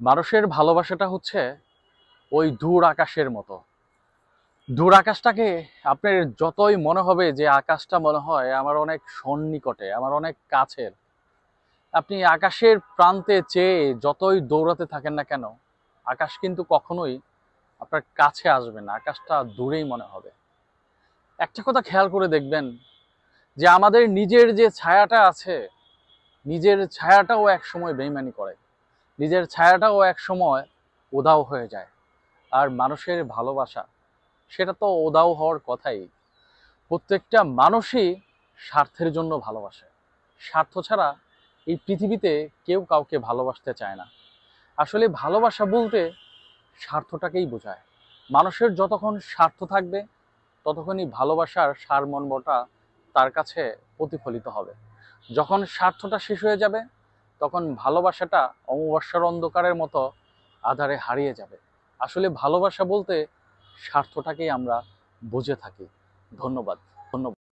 মানুষের ভালোবাসাটা হচ্ছে ওই দূর আকাশের মতো। দূর আকাশটাকে আপনার যতই মনে হবে যে আকাশটা মনে হয় আমার অনেক সন্নিকটে, আমার অনেক কাছের। আপনি আকাশের প্রান্তে চেয়ে যতই দৌড়াতে থাকেন না কেন, আকাশ কিন্তু কখনোই আপনার কাছে আসবে না, আকাশটা দূরেই মনে হবে। একটা কথা খেয়াল করে দেখবেন যে আমাদের নিজের যে ছায়াটা আছে, নিজের ছায়াটাও এক সময় বেইমানি করে। নিজের ছায়াটাও এক সময় উদাও হয়ে যায়। আর মানুষের ভালোবাসা, সেটা তো উদাও হওয়ার কথাই। প্রত্যেকটা মানুষই স্বার্থের জন্য ভালোবাসে। স্বার্থ ছাড়া এই পৃথিবীতে কেউ কাউকে ভালোবাসতে চায় না। আসলে ভালোবাসা বলতে স্বার্থটাকেই বোঝায়। মানুষের যতক্ষণ স্বার্থ থাকবে, ততক্ষণই ভালোবাসার সারমর্মটা তার কাছে প্রতিফলিত হবে। যখন স্বার্থটা শেষ হয়ে যাবে তখন ভালোবাসাটা অমাবস্যার অন্ধকারের মতো আধারে হারিয়ে যাবে। আসলে ভালোবাসা বলতে স্বার্থটাকেই আমরা বুঝে থাকি। ধন্যবাদ। ধন্যবাদ।